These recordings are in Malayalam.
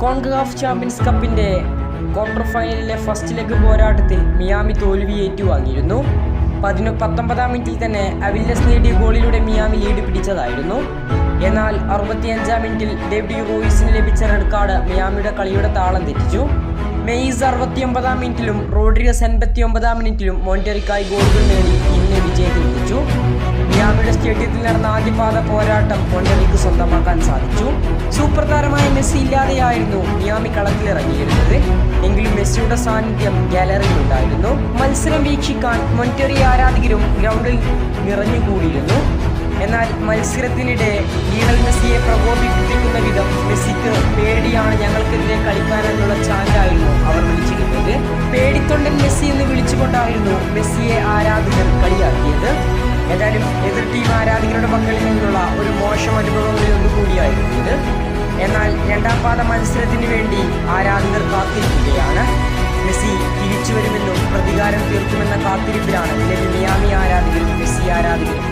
കോൺഗാഫ് ചാമ്പ്യൻസ് കപ്പിന്റെ ക്വാർട്ടർ ഫൈനലിലെ ഫസ്റ്റ് ലെഗ് പോരാട്ടത്തിൽ മിയാമി തോൽവി ഏറ്റുവാങ്ങിയിരുന്നു. പതിനൊ പത്തൊമ്പതാം മിനിറ്റിൽ തന്നെ അവില്ലസ് നേടിയ ഗോളിലൂടെ മിയാമി ലീഡ് പിടിച്ചതായിരുന്നു. എന്നാൽ അറുപത്തിയഞ്ചാം മിനിറ്റിൽ ഡേവിഡ് റോയിസിന് ലഭിച്ച റെഡ് കാർഡ് മിയാമിയുടെ കളിയുടെ താളം തെറ്റിച്ചു. മെയ്സ് അറുപത്തിയൊമ്പതാം മിനിറ്റിലും റോഡ്രിഗസ് എൺപത്തി ഒമ്പതാം മിനിറ്റിലും മോണ്ടറിക്കായി ഗോളുകൾ നേടി ഇന്ന് വിജയത്തിൽ എത്തിച്ചു നടന്ന ആദ്യപാദ പോരാട്ടം കൊണ്ടലിക്ക് സ്വന്തമാക്കാൻ സാധിച്ചു. സൂപ്പർ താരമായ മെസ്സി ഇല്ലാതെയായിരുന്നു മിയാമി കളത്തിലിറങ്ങിയിരുന്നത് എങ്കിലും മെസ്സിയുടെ സാന്നിധ്യം ഗാലറിയിൽ ഉണ്ടായിരുന്നു. മത്സരം വീക്ഷിക്കാൻ മൊന്ററി ആരാധകരും ഗ്രൗണ്ടിൽ നിറഞ്ഞുകൂടിയിരുന്നു. എന്നാൽ മത്സരത്തിനിടെ ലീണൽ മെസ്സിയെ പ്രകോപിപ്പിക്കുന്ന വിധം മെസ്സിക്ക് പേടിയാണ് ഞങ്ങൾക്കെതിരെ കളിക്കാനെന്നുള്ള ചാൻഡായിരുന്നു അവർ വിളിച്ചിരുന്നത്. പേടിത്തൊണ്ടൻ മെസ്സി എന്ന് വിളിച്ചുകൊണ്ടായിരുന്നു മെസ്സിയെ ആരാധകർ കളിയാക്കിയത്. ഏതായാലും എതിർ ടീം ആരാധകരുടെ പക്കലിൽ നിന്നുള്ള ഒരു മോശം അനുഭവങ്ങളിൽ ഒന്നുകൂടിയായിരുന്നു ഇത്. എന്നാൽ രണ്ടാം പാദ മത്സരത്തിന് വേണ്ടി ആരാധകർ കാത്തിരിക്കുകയാണ്. മെസ്സി തിരിച്ചു വരുമെന്നും പ്രതികാരം തീർക്കുമെന്ന കാത്തിരിപ്പിലാണ് നിലവിൽ മിയാമി ആരാധകരും മെസ്സി ആരാധകരും.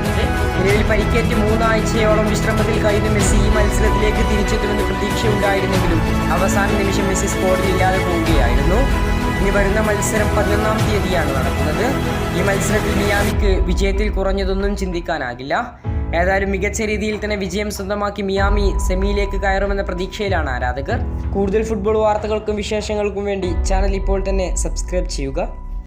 നിലവിൽ പരിക്കേറ്റ് മൂന്നാഴ്ചയോളം വിശ്രമത്തിൽ കഴിയുന്ന മെസ്സി ഈ മത്സരത്തിലേക്ക് തിരിച്ചെത്തുമെന്ന് പ്രതീക്ഷയുണ്ടായിരുന്നെങ്കിലും അവസാന നിമിഷം മെസ്സി സ്കോഡിൽ ഇല്ലാതെ പോവുകയായിരുന്നു. ഇനി വരുന്ന മത്സരം പതിനൊന്നാം തീയതിയാണ് നടക്കുന്നത്. ഈ മത്സരത്തിൽ മിയാമിക്ക് വിജയത്തിൽ കുറഞ്ഞതൊന്നും ചിന്തിക്കാനാകില്ല. ഏതായാലും മികച്ച രീതിയിൽ തന്നെ വിജയം സ്വന്തമാക്കി മിയാമി സെമിയിലേക്ക് കയറുമെന്ന പ്രതീക്ഷയിലാണ് ആരാധകർ. കൂടുതൽ ഫുട്ബോൾ വാർത്തകൾക്കും വിശേഷങ്ങൾക്കും വേണ്ടി ചാനൽ ഇപ്പോൾ തന്നെ സബ്സ്ക്രൈബ് ചെയ്യുക.